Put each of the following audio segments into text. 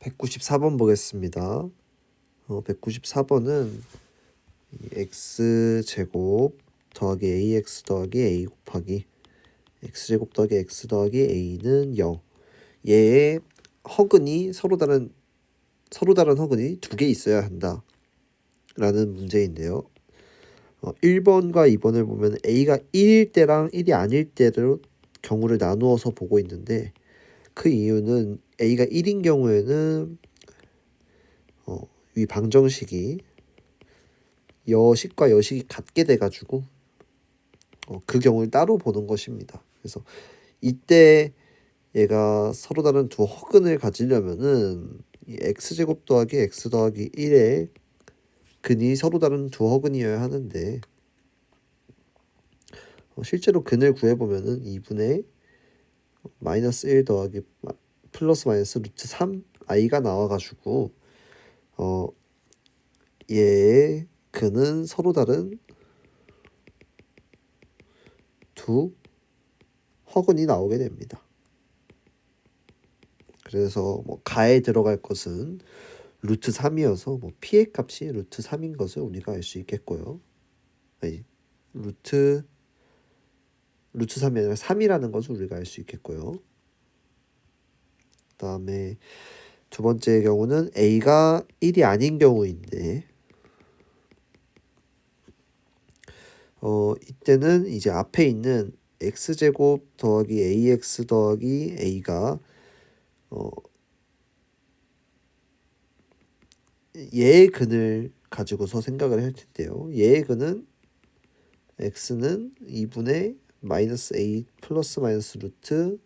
194번 보겠습니다. 어, 194번은 x 제곱 더하기 ax 더하기 a 곱하기 x 제곱 더하기 x 더하기 a는 0. 얘의 허근이 서로 다른 서로 다른 허근이 두 개 있어야 한다. 라는 문제인데요. 어, 1번과 2번을 보면 a가 1일 때랑 1이 아닐 때로 경우를 나누어서 보고 있는데 그 이유는 a가 1인 경우에는 어, 위 방정식이 여식과 여식이 같게 돼가지고 어, 그 경우를 따로 보는 것입니다. 그래서 이때 얘가 서로 다른 두 허근을 가지려면은 이 x 제곱 더하기 x 더하기 1의 근이 서로 다른 두 허근이어야 하는데 어, 실제로 근을 구해보면은 2분의 마이너스 1 더하기 마- 플러스 마이너스 루트 3 i가 나와가지고 어 얘의 근은 서로 다른 두 허근이 나오게 됩니다. 그래서 뭐 가에 들어갈 것은 루트 3이어서 뭐 p의 값이 루트 3인 것을 우리가 알 수 있겠고요. 아니, 루트 루트 3이 아니라 3이라는 것을 우리가 알 수 있겠고요. 그 다음에 두 번째 경우는 a가 1이 아닌 경우인데 어 이때는 이제 앞에 있는 x 제곱 더하기 ax 더하기 a가 어 얘의 근을 가지고서 생각을 할 텐데요. 얘의 근은 x는 2분의 마이너스 a 플러스 마이너스 루트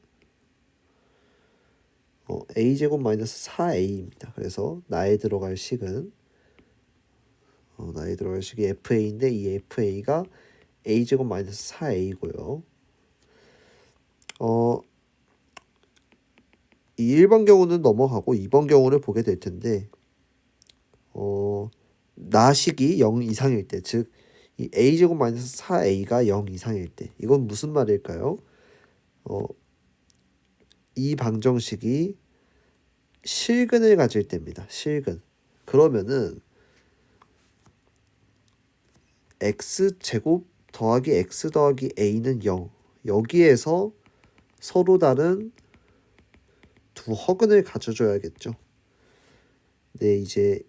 어, a 제곱 마이너스 4a입니다. 그래서 나에 들어갈 식은 어, 나에 들어갈 식이 fa인데 이 fa가 a 제곱 마이너스 4a고요. 어, 이 1번 경우는 넘어가고 2번 경우를 보게 될 텐데 어, 나식이 0 이상일 때, 즉, 이 a 제곱 마이너스 4a가 0 이상일 때, 이건 무슨 말일까요? 어, 이 방정식이 실근을 가질 때입니다. 실근. 그러면은 x 제곱 더하기 x 더하기 a는 0. 여기에서 서로 다른 두 허근을 가져줘야겠죠. 네, 이제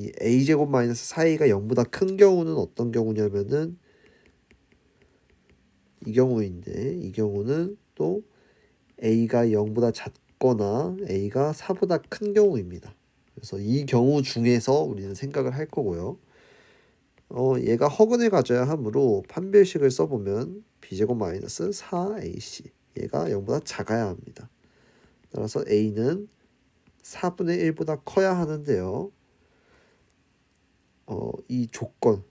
이 a 제곱 마이너스 4a가 0보다 큰 경우는 어떤 경우냐면은 이 경우인데 이 경우는 또 a가 0보다 작거나 a가 4보다 큰 경우입니다. 그래서 이 경우 중에서 우리는 생각을 할 거고요. 어, 얘가 허근을 가져야 하므로 판별식을 써보면 b제곱 마이너스 4ac 얘가 0보다 작아야 합니다. 따라서 a는 4분의 1보다 커야 하는데요. 어, 이 조건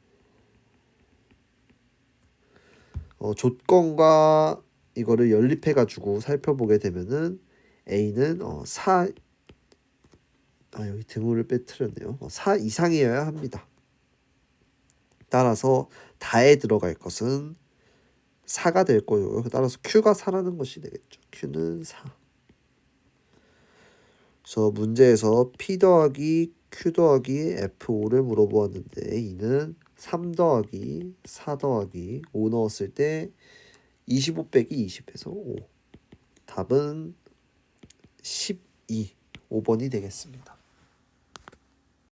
어, 조건과 이거를 연립해 가지고 살펴보게 되면은 a는 어, 4 아, 여기 등호를 빼트렸네요. 어, 4 이상이어야 합니다. 따라서 다에 들어갈 것은 4가 될 거고요. 따라서 q가 4라는 것이 되겠죠. q는 4. 그래서 문제에서 p 더하기 q 더하기 f5를 물어보았는데 이는 3 더하기 4 더하기 5 넣었을 때 25 빼기 20에서 5 답은 12 5번이 되겠습니다.